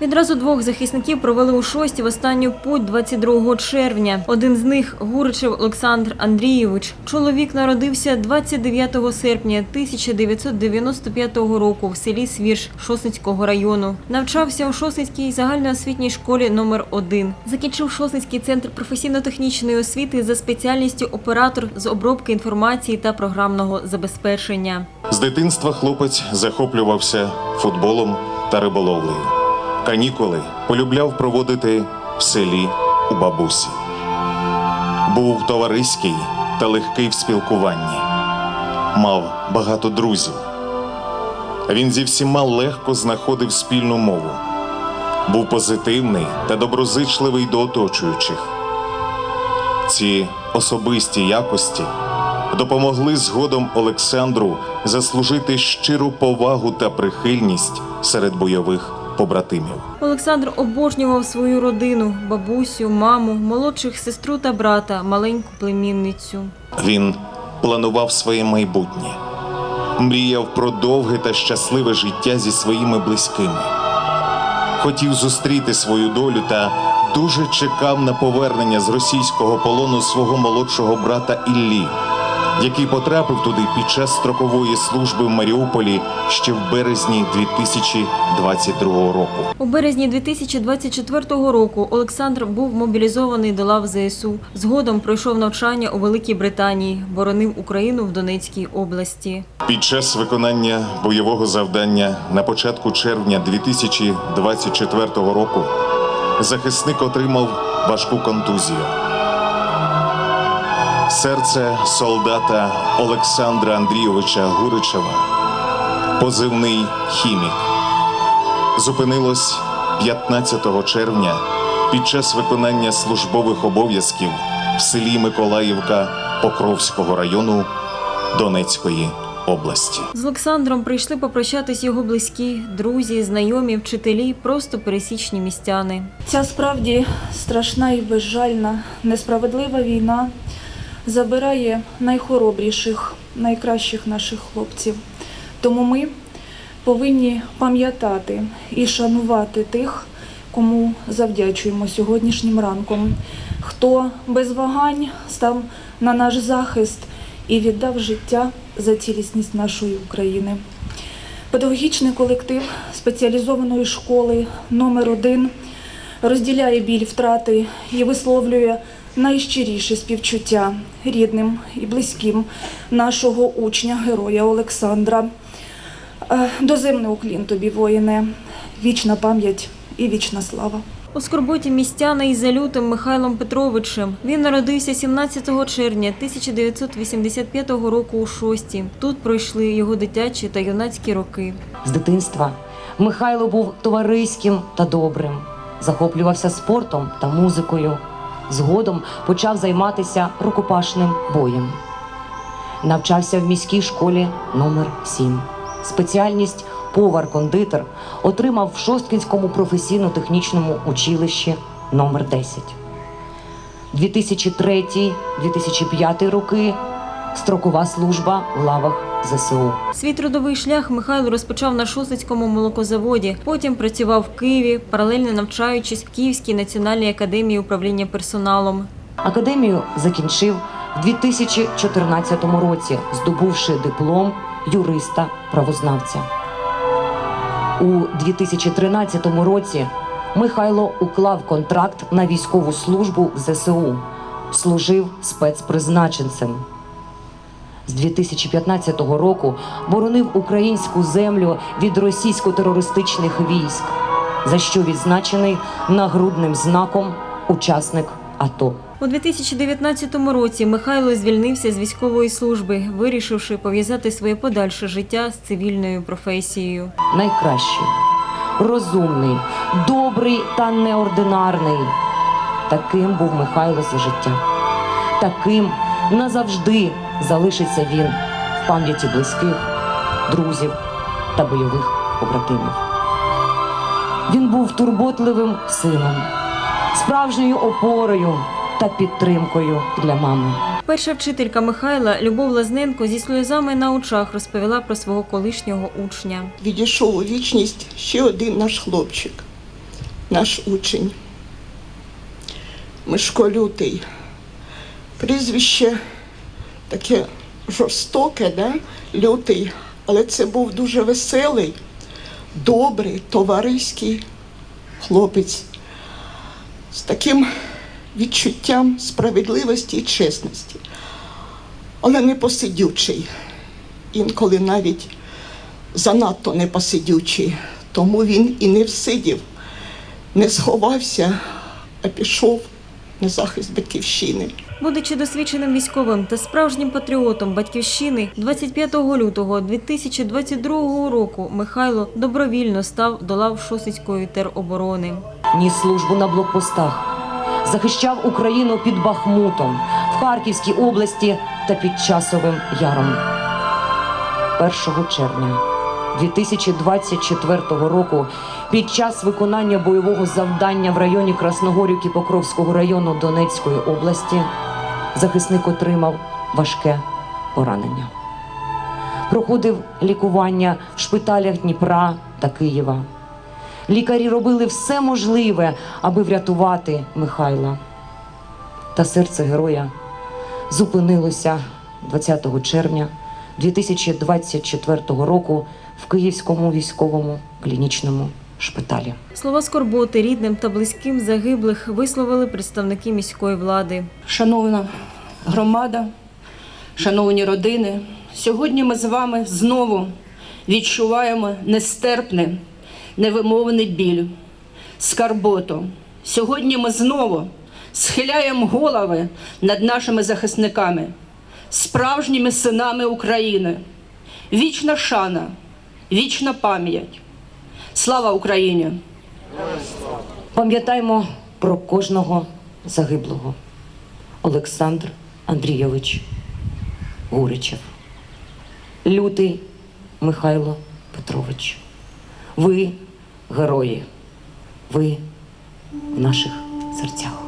Відразу двох захисників провели у шості в останню путь 22 червня. Один з них Гуричев Олександр Андрійович. Чоловік народився 29 серпня 1995 року в селі Свірш Шосницького району. Навчався у Шосницькій загальноосвітній школі номер 1 Закінчив Шосницький центр професійно-технічної освіти за спеціальністю оператор з обробки інформації та програмного забезпечення. З дитинства хлопець захоплювався футболом та риболовлею. Канікули полюбляв проводити в селі у бабусі. Був товариський та легкий в спілкуванні. Мав багато друзів. Він зі всіма легко знаходив спільну мову. Був позитивний та доброзичливий до оточуючих. Ці особисті якості допомогли згодом Олександру заслужити щиру повагу та прихильність серед бойових побратимів. Олександр обожнював свою родину, бабусю, маму, молодших сестру та брата, маленьку племінницю. Він планував своє майбутнє, мріяв про довге та щасливе життя зі своїми близькими. Хотів зустріти свою долю та дуже чекав на повернення з російського полону свого молодшого брата Іллі, який потрапив туди під час строкової служби в Маріуполі ще в березні 2022 року. У березні 2024 року Олександр був мобілізований до лав ЗСУ. Згодом пройшов навчання у Великій Британії, боронив Україну в Донецькій області. Під час виконання бойового завдання на початку червня 2024 року захисник отримав важку контузію. Серце солдата Олександра Андрійовича Гуричева, позивний хімік, зупинилось 15 червня під час виконання службових обов'язків в селі Миколаївка Покровського району Донецької області. З Олександром прийшли попрощатись його близькі, друзі, знайомі, вчителі, просто пересічні містяни. Ця справді страшна і безжальна, несправедлива війна забирає найхоробріших, найкращих наших хлопців. Тому ми повинні пам'ятати і шанувати тих, кому завдячуємо сьогоднішнім ранком, хто без вагань став на наш захист і віддав життя за цілісність нашої України. Педагогічний колектив спеціалізованої школи номер 1 розділяє біль втрати і висловлює найщиріше співчуття рідним і близьким нашого учня, героя Олександра. Е, Доземний уклін тобі, воїне, вічна пам'ять і вічна слава. У скорботі містяна із залютим Михайлом Петровичем. Він народився 17 червня 1985 року у Шості. Тут пройшли його дитячі та юнацькі роки. З дитинства Михайло був товариським та добрим, захоплювався спортом та музикою. Згодом почав займатися рукопашним боєм. Навчався в міській школі номер 7 Спеціальність повар-кондитер отримав в Шосткінському професійно-технічному училищі номер 10 2003-2005 роки строкова служба в лавах ЗСУ. Свій трудовий шлях Михайло розпочав на Шосицькому молокозаводі. Потім працював в Києві, паралельно навчаючись в Київській національній академії управління персоналом. Академію закінчив в 2014 році, здобувши диплом юриста-правознавця. У 2013 році Михайло уклав контракт на військову службу в ЗСУ, служив спецпризначенцем. З 2015 року боронив українську землю від російсько-терористичних військ, за що відзначений нагрудним знаком учасник АТО. У 2019 році Михайло звільнився з військової служби, вирішивши пов'язати своє подальше життя з цивільною професією. найкращий, розумний, добрий та неординарний. Таким був Михайло за життя. Таким назавжди залишиться він в пам'яті близьких, друзів та бойових побратимів. Він був турботливим сином, справжньою опорою та підтримкою для мами. Перша вчителька Михайла Любов Лазненко зі сльозами на очах розповіла про свого колишнього учня. відійшов у вічність ще один наш хлопчик. наш учень. Мишко Лютий. Прізвище таке жорстоке, да? лютий, але це був дуже веселий, добрий, товариський хлопець з таким відчуттям справедливості і чесності, але не посидючий, інколи навіть занадто непосидючий. Тому він і не всидів, не сховався, а пішов на захист батьківщини. Будучи досвідченим військовим та справжнім патріотом батьківщини, 25 лютого 2022 року Михайло добровільно став до лав Шосицької тероборони. ніс службу на блокпостах, захищав Україну під Бахмутом, в Харківській області та під Часовим Яром. 1 червня 2024 року під час виконання бойового завдання в районі Красногорівки Покровського району Донецької області захисник отримав важке поранення. Проходив лікування в шпиталях Дніпра та Києва. Лікарі робили все можливе, аби врятувати Михайла. Та серце героя зупинилося 20 червня 2024 року в Київському військовому клінічному шпиталі. Слова скорботи рідним та близьким загиблих висловили представники міської влади. Шановна громада, шановні родини, сьогодні ми з вами знову відчуваємо нестерпний, невимовний біль, скарботу. Сьогодні ми знову схиляємо голови над нашими захисниками, справжніми синами України. Вічна шана, вічна пам'ять. Слава Україні! Пам'ятаємо про кожного загиблого. Олександр Андрійович Гуричев. Лютий Михайло Петрович. Ви герої. Ви в наших серцях.